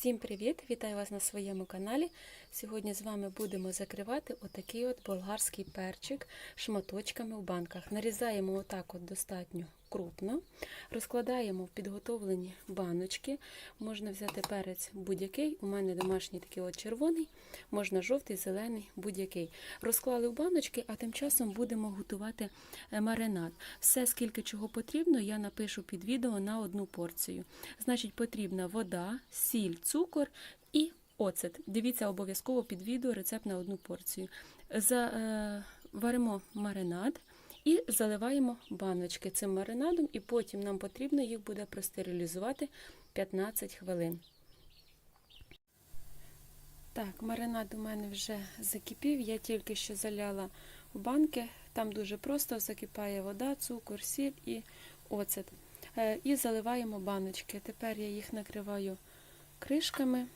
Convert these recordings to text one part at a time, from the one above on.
Всім привіт! Вітаю вас на своєму каналі. Сьогодні з вами будемо закривати отакий от болгарський перчик шматочками в банках. Нарізаємо отак от достатньо крупно, розкладаємо в підготовлені баночки. Можна взяти перець будь-який. У мене домашній такий от червоний, можна жовтий, зелений, будь-який. Розклали в баночки, а тим часом будемо готувати е, маринад. Все, скільки чого потрібно, я напишу під відео на одну порцію. Значить, потрібна вода, сіль, цукор і оцет. Дивіться обов'язково під відео рецепт на одну порцію. За, е, варимо маринад. І заливаємо баночки цим маринадом, і потім нам потрібно їх буде простерилізувати 15 хвилин. Так, маринад у мене вже закипів. Я тільки що заляла в банки. Там дуже просто закипає вода, цукор, сіль і оцет. Е, І заливаємо баночки. Тепер я їх накриваю кришками,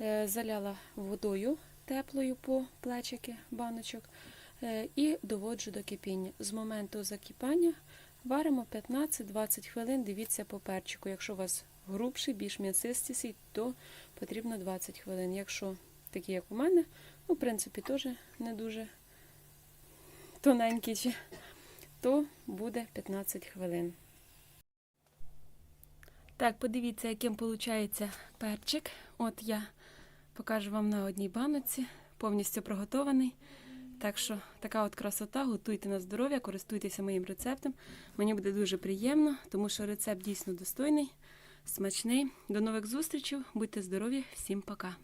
Е, заляла водою теплою по плечики баночок і доводжу до кипіння. З моменту закипання варимо 15-20 хвилин. Дивіться по перчику. Якщо у вас грубший, більш м'ясистий, то потрібно 20 хвилин. Якщо такі, як у мене, ну, в принципі, теж не дуже тоненький, то буде 15 хвилин. Так, подивіться, яким виходить перчик. От я покажу вам на одній баноці, повністю приготований. Так що така от красота, готуйте на здоров'я, користуйтеся моїм рецептом. Мені буде дуже приємно, тому що рецепт дійсно достойний, смачний. До нових зустрічей, будьте здорові, всім пока!